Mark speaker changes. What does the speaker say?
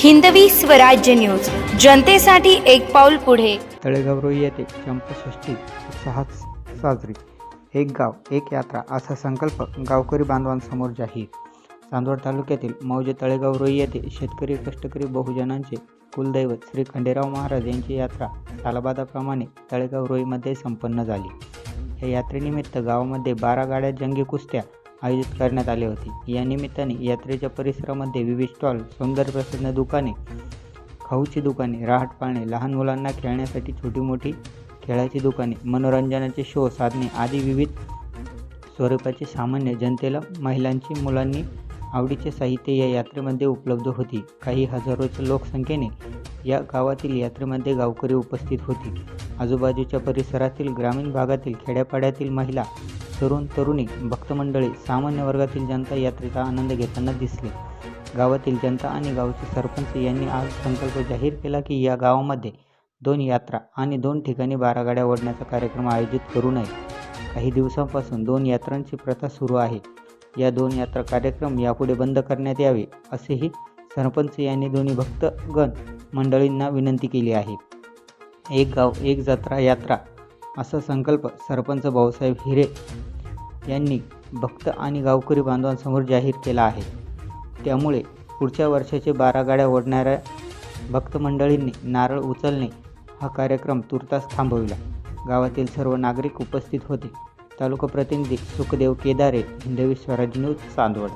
Speaker 1: Hindavi Swarajya news. जनतेसाठी एक पाऊल पुढे.
Speaker 2: तळेगाव रोई येथे चंपषष्ठी उत्साहात साजरी. एक गाव एक यात्रा असा संकल्प गावकरी बांधवांसमोर जाहीर. चांदवड तालुक्यातील मौजे तळेगाव रोई येथे शेतकरी कष्टकरी बहुजनांचे कुलदैवत श्री खंडेराव महाराज यांची यात्रा सालाबादाप्रमाणे तळेगावरोईमध्ये संपन्न झाली. या यात्रेनिमित्त गावामध्ये बारा गाड्या जंगी कुस्त्या आयोजित करण्यात आले होते. या निमित्ताने यात्रेच्या परिसरामध्ये विविध स्टॉल सौंदर्य प्रसन्न दुकाने खाऊची दुकाने रहाटपाळणे लहान मुलांना खेळण्यासाठी छोटी मोठी खेळाची दुकाने मनोरंजनाचे शो साधने आदी विविध स्वरूपाचे सामान्य जनतेला महिलांची मुलांनी आवडीचे साहित्य या यात्रेमध्ये उपलब्ध होती. काही हजारोच्या लोकसंख्येने या गावातील यात्रेमध्ये गावकरी उपस्थित होती. आजूबाजूच्या परिसरातील ग्रामीण भागातील खेड्यापाड्यातील महिला तरुण तरुणी भक्तमंडळी सामान्य वर्गातील जनता यात्रेचा आनंद घेताना दिसले. गावातील जनता आणि गावचे सरपंच यांनी आज संकल्प जाहीर केला की या गावामध्ये दोन यात्रा आणि दोन ठिकाणी बारा गाड्या ओढण्याचा कार्यक्रम आयोजित करू नये. काही दिवसांपासून दोन यात्रांची प्रथा सुरू आहे. या दोन यात्रा कार्यक्रम यापुढे बंद करण्यात यावे असेही सरपंच यांनी दोन्ही भक्तगण मंडळींना विनंती केली आहे. एक गाव एक जत्रा यात्रा असा संकल्प सरपंच भाऊसाहेब हिरे यांनी भक्त आणि गावकरी बांधवांसमोर जाहीर केला आहे. त्यामुळे पुढच्या वर्षाचे बारा गाड्या ओढणाऱ्या भक्त मंडळींनी नारळ उचलणे हा कार्यक्रम तुर्तास थांबविला. गावातील सर्व नागरिक उपस्थित होते. तालुका प्रतिनिधी सुखदेव केदारे हिंदवी स्वराज न्यूज चांदवड.